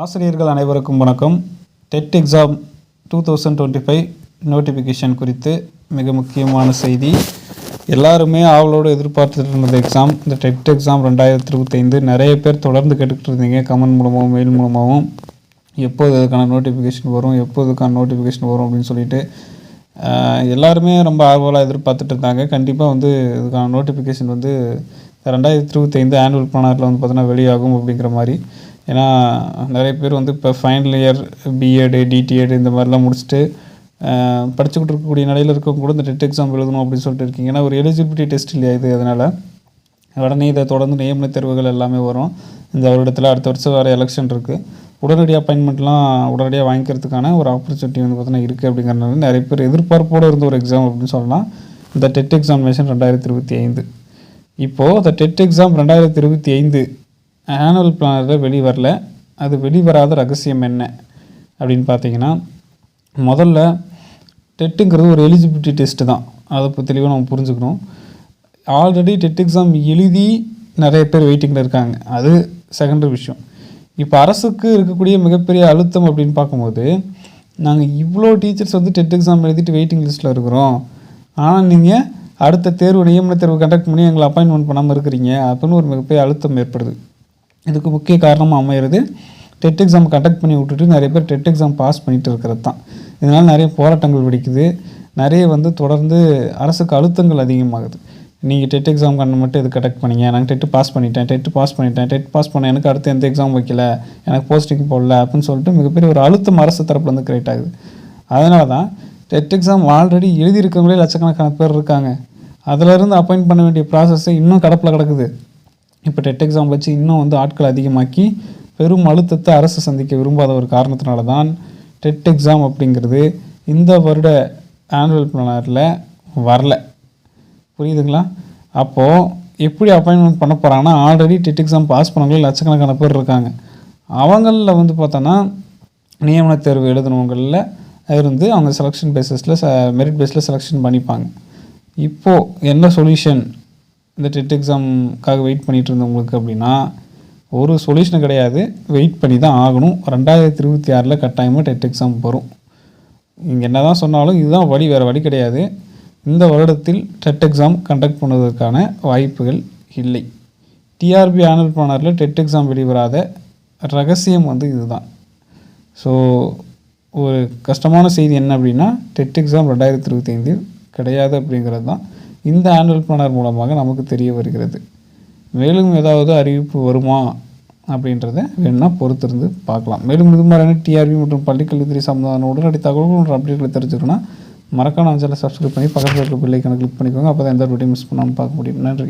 ஆசிரியர்கள் அனைவருக்கும் வணக்கம். TET exam two thousand twenty five notification குறித்து மிக முக்கியமான செய்தி. எல்லாருமே ஆவலோடு எதிர்பார்த்துட்டு இருந்த எக்ஸாம் இந்த டெட் எக்ஸாம் ரெண்டாயிரத்தி இருபத்தைந்து நிறைய பேர் தொடர்ந்து கேட்டுக்கிட்டு இருந்தீங்க. கமெண்ட் மூலமாகவும் மெயில் மூலமாகவும் எப்போது அதுக்கான நோட்டிஃபிகேஷன் வரும்? எப்போது அதுக்கான நோட்டிஃபிகேஷன் வரும்? அப்படின்னு சொல்லிட்டு எல்லாருமே ரொம்ப ஆர்வலாக எதிர்பார்த்துட்டு இருந்தாங்க. கண்டிப்பாக வந்து இதுக்கான நோட்டிஃபிகேஷன் வந்து ரெண்டாயிரத்தி இருபத்தைந்து ஆனுவல் பிளானரில் வந்து பார்த்தோன்னா வெளியாகும் அப்படிங்கிற மாதிரி. ஏன்னா நிறைய பேர் வந்து இப்போ ஃபைனல் இயர் பிஎட் டிடிஎட் இந்த மாதிரிலாம் முடிச்சுட்டு படிச்சுக்கிட்டு இருக்கக்கூடிய நிலையில் இருக்கவங்க கூட இந்த டெட் எக்ஸாம் எழுதணும் அப்படின்னு சொல்லிட்டு இருக்கீங்க. ஏன்னா ஒரு எலிஜிபிலிட்டி டெஸ்ட் இல்லையா இது அதனால்? உடனே இதை தொடர்ந்து நியமன தேர்வுகள் எல்லாமே வரும். இந்த வருடத்தில் அடுத்த வருஷம் வேறு எலெக்ஷன் இருக்குது உடனடி அப்பாயின்மெண்ட்லாம் உடனடியாக வாங்கிக்கிறதுக்கான ஒரு ஆப்பர்ச்சுனிட்டி வந்து பார்த்தீங்கன்னா இருக்குது அப்படிங்கிறனால நிறைய பேர் எதிர்பார்ப்போடு இருந்த ஒரு எக்ஸாம் அப்படின்னு சொல்லலாம். இந்த டெட் எக்ஸாமினேஷன் ரெண்டாயிரத்தி இருபத்தி ஐந்து. இப்போது இந்த டெட் எக்ஸாம் ரெண்டாயிரத்தி இருபத்தி ஐந்து ஆனுவல் பிளானரில் வெளிவரல. அது வெளிவராத ரகசியம் என்ன? அப்படின்னு பார்த்தீங்கன்னா முதல்ல டெட்டுங்கிறது ஒரு எலிஜிபிலிட்டி டெஸ்ட்டு தான். அதை இப்போ தெளிவாக நம்ம புரிஞ்சுக்கணும். ஆல்ரெடி டெட் எக்ஸாம் எழுதி நிறைய பேர் வெயிட்டிங்கில் இருக்காங்க. அது செகண்டரி விஷயம். இப்போ அரசுக்கு இருக்கக்கூடிய மிகப்பெரிய அழுத்தம் அப்படின்னு பார்க்கும்போது நாங்கள் இவ்வளோ டீச்சர்ஸ் வந்து டெட் எக்ஸாம் எழுதிட்டு வெயிட்டிங் லிஸ்ட்டில் இருக்கிறோம். ஆனால் நீங்கள் அடுத்த தேர்வு நியமன தேர்வு கண்டக்ட் பண்ணி எங்களை அப்பாயின்மெண்ட் பண்ணாமல் இருக்கிறீங்க. அப்படின்னு ஒரு மிகப்பெரிய அழுத்தம் ஏற்படுது. இதுக்கு முக்கிய காரணமாக அமையிறது டெட் எக்ஸாம் கண்டக்ட் பண்ணி விட்டுட்டு நிறைய பேர் டெட் எக்ஸாம் பாஸ் பண்ணிட்டு இருக்கிறது தான். இதனால் நிறைய போராட்டங்கள் வெடிக்குது. நிறைய வந்து தொடர்ந்து அரசுக்கு அழுத்தங்கள் அதிகமாகுது. நீங்கள் டெட் எக்ஸாம் கண்ணு மட்டும் இது கண்டக்ட் பண்ணீங்க? நாங்கள் டெட்டு பாஸ் பண்ணிட்டேன் டெட்டு பாஸ் பண்ணிட்டேன் டெட் பாஸ் பண்ண எனக்கு அடுத்து எந்த எக்ஸாம் வைக்கல? எனக்கு போஸ்டிங் போடல அப்படின்னு சொல்லிட்டு மிகப்பெரிய ஒரு அழுத்தம் அரசு தரப்புலேருந்து கிரியேட் ஆகுது. அதனால தான் டெட் எக்ஸாம் ஆல்ரெடி எழுதியிருக்கவங்களே லட்சக்கணக்கான பேர் இருக்காங்க. அதிலிருந்து அப்பாயிண்ட் பண்ண வேண்டிய ப்ராசஸ்ஸை இன்னும் கடப்பில் கிடக்குது. இப்போ டெட் எக்ஸாம் வச்சு இன்னும் வந்து ஆட்கள் அதிகமாக்கி பெரும் அழுத்தத்தை அரசு சந்திக்க விரும்பாத ஒரு காரணத்தினால தான் டெட் எக்ஸாம் அப்படிங்கிறது இந்த வருட ஆனுவல் பிளானரில் வரல. புரியுதுங்களா? அப்போது எப்படி அப்பாயின்மெண்ட் பண்ண போகிறாங்கன்னா ஆல்ரெடி டெட் எக்ஸாம் பாஸ் பண்ணவங்களே லட்சக்கணக்கான பேர் இருக்காங்க. அவங்களில் வந்து பார்த்தோன்னா நியமன தேர்வு எழுதினவங்களில் இருந்து அவங்க செலெக்ஷன் பேசிஸில் மெரிட் பேஸில் செலெக்ஷன் பண்ணிப்பாங்க. இப்போது என்ன சொல்யூஷன் இந்த டெட் எக்ஸாமுக்காக வெயிட் பண்ணிகிட்டு இருந்தவங்களுக்கு அப்படின்னா ஒரு சொல்யூஷன் கிடையாது. வெயிட் பண்ணி தான் ஆகணும். ரெண்டாயிரத்தி இருபத்தி ஆறில் கட்டாயமாக டெட் எக்ஸாம் வரும். இங்கே என்ன தான் சொன்னாலும் இதுதான் வழி வேறு வழி கிடையாது. இந்த வருடத்தில் டெட் எக்ஸாம் கண்டக்ட் பண்ணுவதற்கான வாய்ப்புகள் இல்லை. டிஆர்பி ஆனல் பிளானரில் டெட் எக்ஸாம் வெளிவராத ரகசியம் வந்து இதுதான். ஸோ ஒரு கஷ்டமான செய்தி என்ன அப்படின்னா டெட் எக்ஸாம் ரெண்டாயிரத்தி இருபத்தி ஐந்தில் கிடையாது அப்படிங்கிறது தான். இந்த ஆனுவல் பிளானர் மூலமாக நமக்கு தெரிய வருகிறது. மேலும் ஏதாவது அறிவிப்பு வருமா அப்படின்றத வேணும்னா பொறுத்திருந்து பார்க்கலாம். மேலும் இது மாதிரியான டிஆர்பி மற்றும் பள்ளிக்கல்வித்துறை சம்பந்தமான உடனடி தகவல்கள் மற்றும் அப்டேட்களை தெரிஞ்சுக்கணும்னா மறக்காம அஞ்சலை சப்ஸ்கிரைப் பண்ணி பக்கத்தில் இருக்க பில்லைக்கான கிளிக் பண்ணிக்கோங்க. அப்போ தான் எந்த வீடியோ மிஸ் பண்ணாமல் பார்க்க முடியும். நன்றி.